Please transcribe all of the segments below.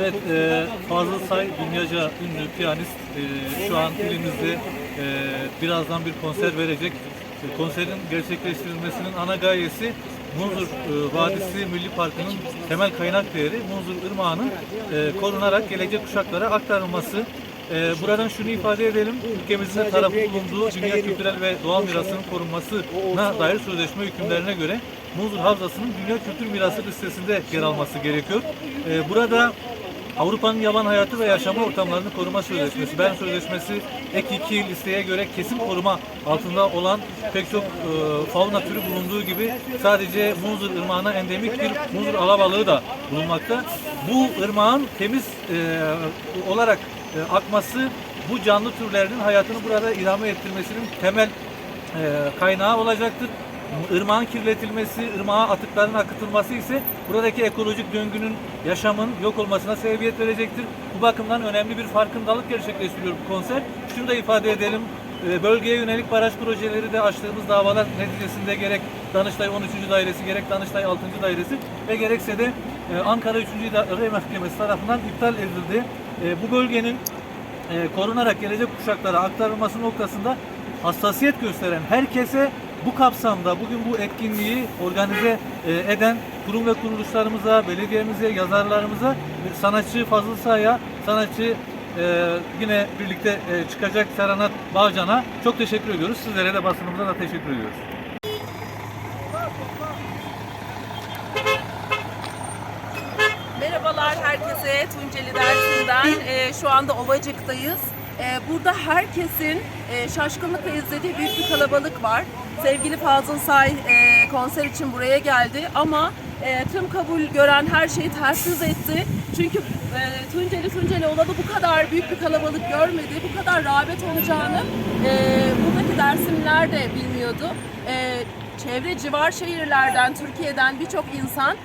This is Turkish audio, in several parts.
Evet, e, Fazıl Say dünyaca ünlü piyanist e, şu an ilimizde e, birazdan bir konser verecek. E, konserin gerçekleştirilmesinin ana gayesi Munzur e, Vadisi Milli Parkı'nın temel kaynak değeri Munzur Irmağı'nın e, korunarak gelecek kuşaklara aktarılması. E, buradan şunu ifade edelim, ülkemizin tarafı bulunduğu dünya kültürel ve doğal mirasının korunmasına dair sözleşme hükümlerine göre Munzur Havzası'nın Dünya Kültür Mirası listesinde yer alması gerekiyor. E, burada Avrupa'nın yaban hayatı ve yaşama ortamlarını koruma sözleşmesi, Bern Sözleşmesi ek 2 listeye göre kesin koruma altında olan pek çok e, fauna türü bulunduğu gibi sadece Munzur Irmağı'na endemik bir Munzur alabalığı da bulunmakta. Bu ırmağın temiz e, olarak e, akması bu canlı türlerinin hayatını burada idame ettirmesinin temel e, kaynağı olacaktır. Irmağın kirletilmesi, ırmağa atıkların akıtılması ise buradaki ekolojik döngünün, yaşamın yok olmasına sebebiyet verecektir. Bu bakımdan önemli bir farkındalık gerçekleştiriyor bu konser. Şunu da ifade edelim, e, bölgeye yönelik baraj projeleri de açtığımız davalar neticesinde gerek Danıştay 13. Dairesi, gerek Danıştay 6. Dairesi ve gerekse de e, Ankara 3. İdare Mahkemesi tarafından iptal edildi. E, Bu bölgenin e, korunarak gelecek kuşaklara aktarılması noktasında hassasiyet gösteren herkese bu kapsamda bugün bu etkinliği organize e, eden kurum ve kuruluşlarımıza, belediyemize, yazarlarımıza, ve sanatçı Fazıl Say'a, sanatçı e, yine birlikte e, çıkacak Serenat Bağcan'a çok teşekkür ediyoruz. Sizlere de basınımıza da teşekkür ediyoruz. Merhabalar herkese Tunceli Dersi'nden. Şu anda Ovacık'tayız. Ee, burada herkesin e, şaşkınlıkla izlediği büyük bir kalabalık var. Sevgili Fazıl Say e, konser için buraya geldi ama e, tüm kabul gören her şeyi tersiz etti. Çünkü Tunceli Tunceli olalı bu kadar büyük bir kalabalık görmedi, bu kadar rağbet olacağını buradaki Dersimliler de bilmiyordu. Çevre civar şehirlerden, Türkiye'den birçok insan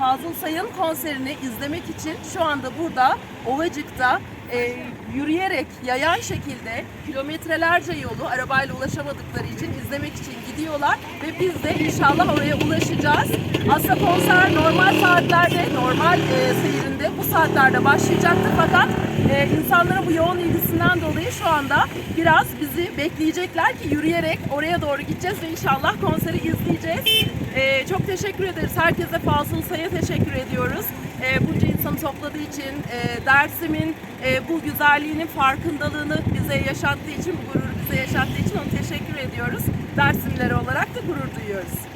Fazıl Say'ın konserini izlemek için şu anda burada Ovacık'ta e, yürüyerek yayan şekilde kilometrelerce yolu arabayla ulaşamadıkları için izlemek için gidiyorlar ve biz de inşallah oraya ulaşacağız. Aslında konser normal saatlerde, normal e, seyrinde bu saatlerde başlayacaktı fakat insanların bu yoğun ilgisinden dolayı şu anda biraz bizi bekleyecekler ki yürüyerek oraya doğru gideceğiz ve inşallah konseri izleyeceğiz. Ee, çok teşekkür ederiz. Herkese Fazıl Say'a teşekkür ediyoruz. Ee, bunca insanı topladığı için, e, Dersim'in e, bu güzelliğinin farkındalığını bize yaşattığı için, bu gururu bize yaşattığı için ona teşekkür ediyoruz. Dersimleri olarak da gurur duyuyoruz.